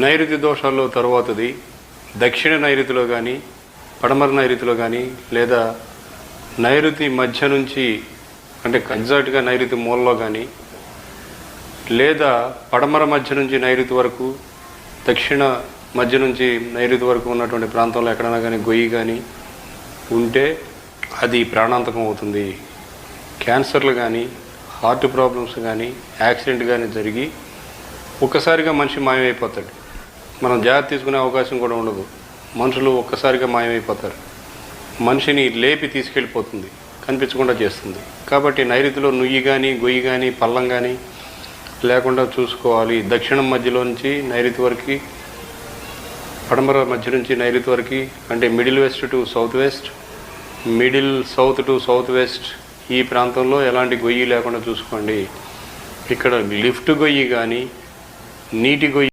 నైరుతి దోషాల్లో తర్వాతది దక్షిణ నైరుతిలో కానీ పడమర నైరుతిలో కానీ లేదా నైరుతి మధ్య నుంచి అంటే ఎగ్జాక్ట్గా నైరుతి మూలలో కానీ లేదా పడమర మధ్య నుంచి నైరుతి వరకు దక్షిణ మధ్య నుంచి నైరుతి వరకు ఉన్నటువంటి ప్రాంతంలో ఎక్కడైనా కానీ గొయ్యి కానీ ఉంటే అది ప్రాణాంతకం అవుతుంది. క్యాన్సర్లు కానీ హార్ట్ ప్రాబ్లమ్స్ కానీ యాక్సిడెంట్ కానీ జరిగి ఒక్కసారిగా మనిషి మాయమైపోతాడు. మనం జాగ్రత్త తీసుకునే అవకాశం కూడా ఉండదు. మనుషులు ఒక్కసారిగా మాయమైపోతారు. మనిషిని లేపి తీసుకెళ్ళిపోతుంది. కనిపించకుండా చేస్తుంది. కాబట్టి నైరుతిలో నుయ్యి కానీ గొయ్యి కానీ పల్లం కానీ లేకుండా చూసుకోవాలి. దక్షిణం మధ్యలో నుంచి నైరుతి వరకు పడమర మధ్య నుంచి నైరుతి వరకు అంటే middle west to south west middle south to south west ఈ ప్రాంతంలో ఎలాంటి గొయ్యి లేకుండా చూసుకోండి. ఇక్కడ లిఫ్ట్ గొయ్యి కానీ నీటి గొయ్యి